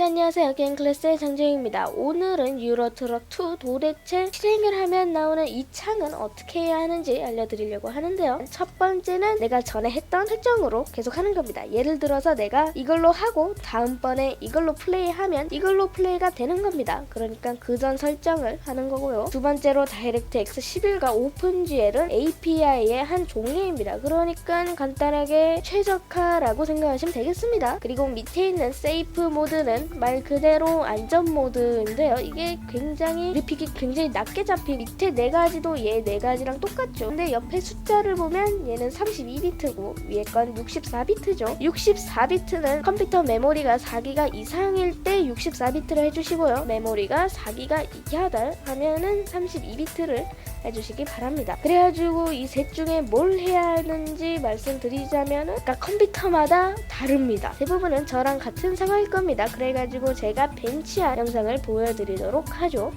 자, 안녕하세요. 게임 클래스의 장정입니다. 오늘은 유로트럭 2 도대체 실행을 하면 나오는 이 창은 어떻게 해야 하는지 알려드리려고 하는데요. 첫 번째는 내가 전에 했던 설정으로 계속 하는 겁니다. 예를 들어서 내가 이걸로 하고 다음번에 이걸로 플레이하면 이걸로 플레이가 되는 겁니다. 그러니까 그 전 설정을 하는 거고요. 두 번째로 다이렉트X 11과 오픈GL은 API의 한 종류입니다. 그러니까 간단하게 최적화라고 생각하시면 되겠습니다. 그리고 밑에 있는 세이프 모드는 말 그대로 안전 모드인데요. 이게 굉장히 그래픽이 굉장히 낮게 잡히 밑에 네 가지도 얘 네 가지랑 똑같죠. 근데 옆에 숫자를 보면 얘는 32비트고 위에 건 64비트죠. 64비트는 컴퓨터 메모리가 4기가 이상일 때 64비트를 해주시고요. 메모리가 4기가 이하다 하면은 32비트를 해주시기 바랍니다. 그래가지고 이 셋 중에 뭘 해야 하는지 말씀드리자면은 그러니까 컴퓨터마다 다릅니다. 대부분은 저랑 같은 상황일 겁니다. 그래가지고 제가 벤치한 영상을 보여드리도록 하죠.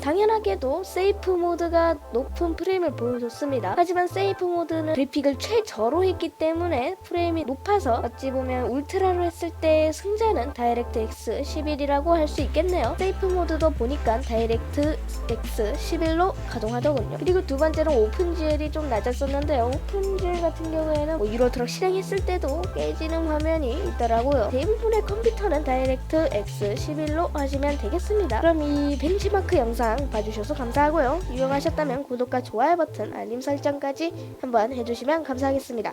당연하게도 세이프 모드가 높은 프레임을 보여줬습니다. 하지만 세이프 모드는 그래픽을 최저로 했기 때문에 프레임이 높아서 어찌 보면 울트라로 했을 때 승자는 다이렉트 X 11이라고 할 수 있겠네요. 세이프 모드도 보니까 다이렉트 X 11로 가동하더군요. 그리고 두 번째로 오픈GL이 좀 낮았었는데요. 오픈GL 같은 경우에는 뭐 유로트럭 실행했을 때도 깨지는 화면이 있더라고요. 대부분의 컴퓨터는 다이렉트 X 11로 하시면 되겠습니다. 그럼 이 벤치마크 영상 봐주셔서 감사하고요. 유용하셨다면 구독과 좋아요 버튼, 알림 설정까지 한번 해주시면 감사하겠습니다.